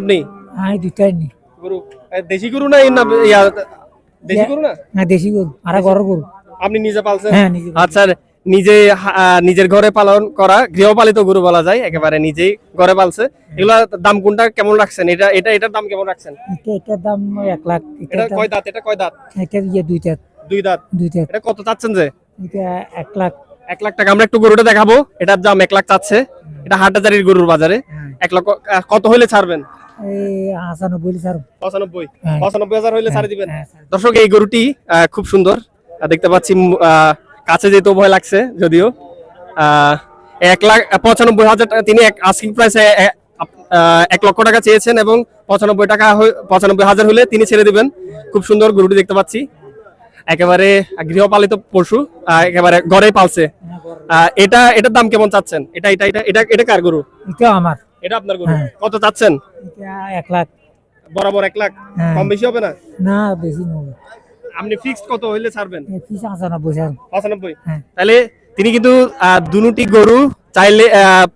আপনি? আমি দুটাই নি। গরু। দেশি গরু না না দেশি গরু না? না দেশি গরু আর ঘরের গরু। আপনি নিজে পালছেন? হ্যাঁ নিজে আচ্ছা নিজে নিজের ঘরে পালন করা গৃহপালিত গরু বলা যায় একেবারে নিজেই ঘরে পালছে। এগুলা দাম কোনটা কেমন রাখছেন? এটা এটা এটার দাম কেমন রাখছেন? এটা এটার দাম এক লাখ এটা কয় দাঁত? এটা কয় দাঁত? এটা ইয়ে দুইটা দুই দাঁত? দুইটা এটা কত চাচ্ছেন যে? এটা এক লাখ। এক লাখ টাকা। আমরা একটু গরুটা দেখাবো। এটার দাম এক লাখ চাচ্ছে। এটা হাটহাজারির গরুর বাজারে। হ্যাঁ। এক লক্ষ কত হইলে ছাড়বেন? হ্যাঁ। হ্যাঁ, স্যার। দর্শক এই গরুটি খুব সুন্দর। দেখতে পাচ্ছি কাছে যেতেও ভয় লাগছে যদিও। এক লাখ পঁচানব্বই হাজার টাকা তিনি আস্কিং প্রাইস এক লক্ষ টাকা চেয়েছেন এবং পঁচানব্বই টাকা পঁচানব্বই হাজার হলে তিনি ছেড়ে দিবেন। খুব সুন্দর গরুটি দেখতে পাচ্ছি। একেবারে গৃহপালিত পশু একেবারে ঘরেই পালছে। এটা এটার দাম কেমন চাচ্ছেন? এটা এটা এটা এটা এটা কার গরু? এটা আমার। এটা আপনার গরু? হ্যাঁ। কত চাচ্ছেন? এক লাখ। বরাবর এক লাখ? হ্যাঁ। কম বেশি হবে না? না বেশি নেব আপনি ফিক্সড কত হইলে ছাড়বেন? পঁচানব্বই? হ্যাঁ। তাহলে তিনি কিন্তু দুটি গরু চাইলে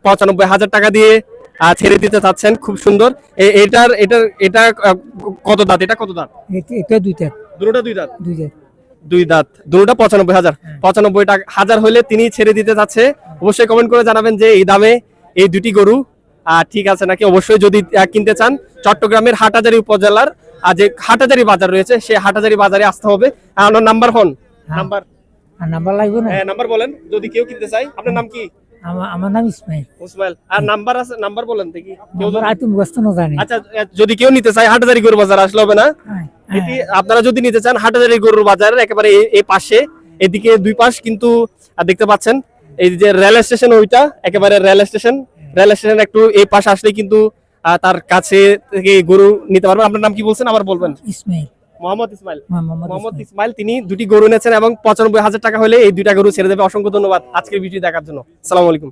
পঁচানব্বই হাজার টাকা দিয়ে ছেড়ে দিতে চাচ্ছেন। খুব সুন্দর। এটার এটার এটা কত দাঁত? এটা কত দাঁত? এটা- দুইটা দুটোটা দুই দাঁত? দুইটা দুই দাঁত। দুটোটা পঁচানব্বই হাজার। পঁচানব্বই টাকা হাজার হলে তিনি ছেড়ে দিতে চাচ্ছে। অবশ্যই কমেন্ট করে জানাবেন যে এই দামে এই দুটি গরু ঠিক আছে নাকি? অবশ্যই যদি কিনতে চান চট্টগ্রামের হাটাজারি উপজেলার যে হাটাজারি বাজার রয়েছে সেই হাটাজারি বাজারে আসতে হবে। আর ওনার নাম্বার ফোন। নাম্বার। নাম্বার লাগবে না? হ্যাঁ নাম্বার বলেন যদি কেউ কিনতে চাই আপনার নাম কি? আমার আমার নাম ইসমাইল। উসমাইল আর নাম্বার আছে নাম্বার বলেন দেখি। কেউ নাম্বার যদি- না জানি। আচ্ছা যদি কেউ নিতে চায় হাটাজারি গরু বাজার আসলে হবে না? হ্যাঁ, এটি আপনারা যদি নিতে চান হাটাজারি গরুর বাজারের একেবারে এই পাশে এদিকে দুই পাশ কিন্তু দেখতে পাচ্ছেন এই যে রেল স্টেশন ওইটা একেবারে রেল স্টেশন। রেল স্টেশন একটু এই পাশে আসলে কিন্তু তার কাছে থেকে গরু নিতে পারবেন আপনার নাম কি বলছেন? আবার বলবেন। ইসমাইল। মোহাম্মদ ইসমাইল। মোহাম্মদ ইসমাইল তিনি দুটি গরু এনেছেন এবং পঁচানব্বই হাজার টাকা হলে এই দুইটা গরু ছেড়ে দেবে। অসংখ্য ধন্যবাদ আজকের ভিডিও দেখার জন্য। সালাম আলাইকুম।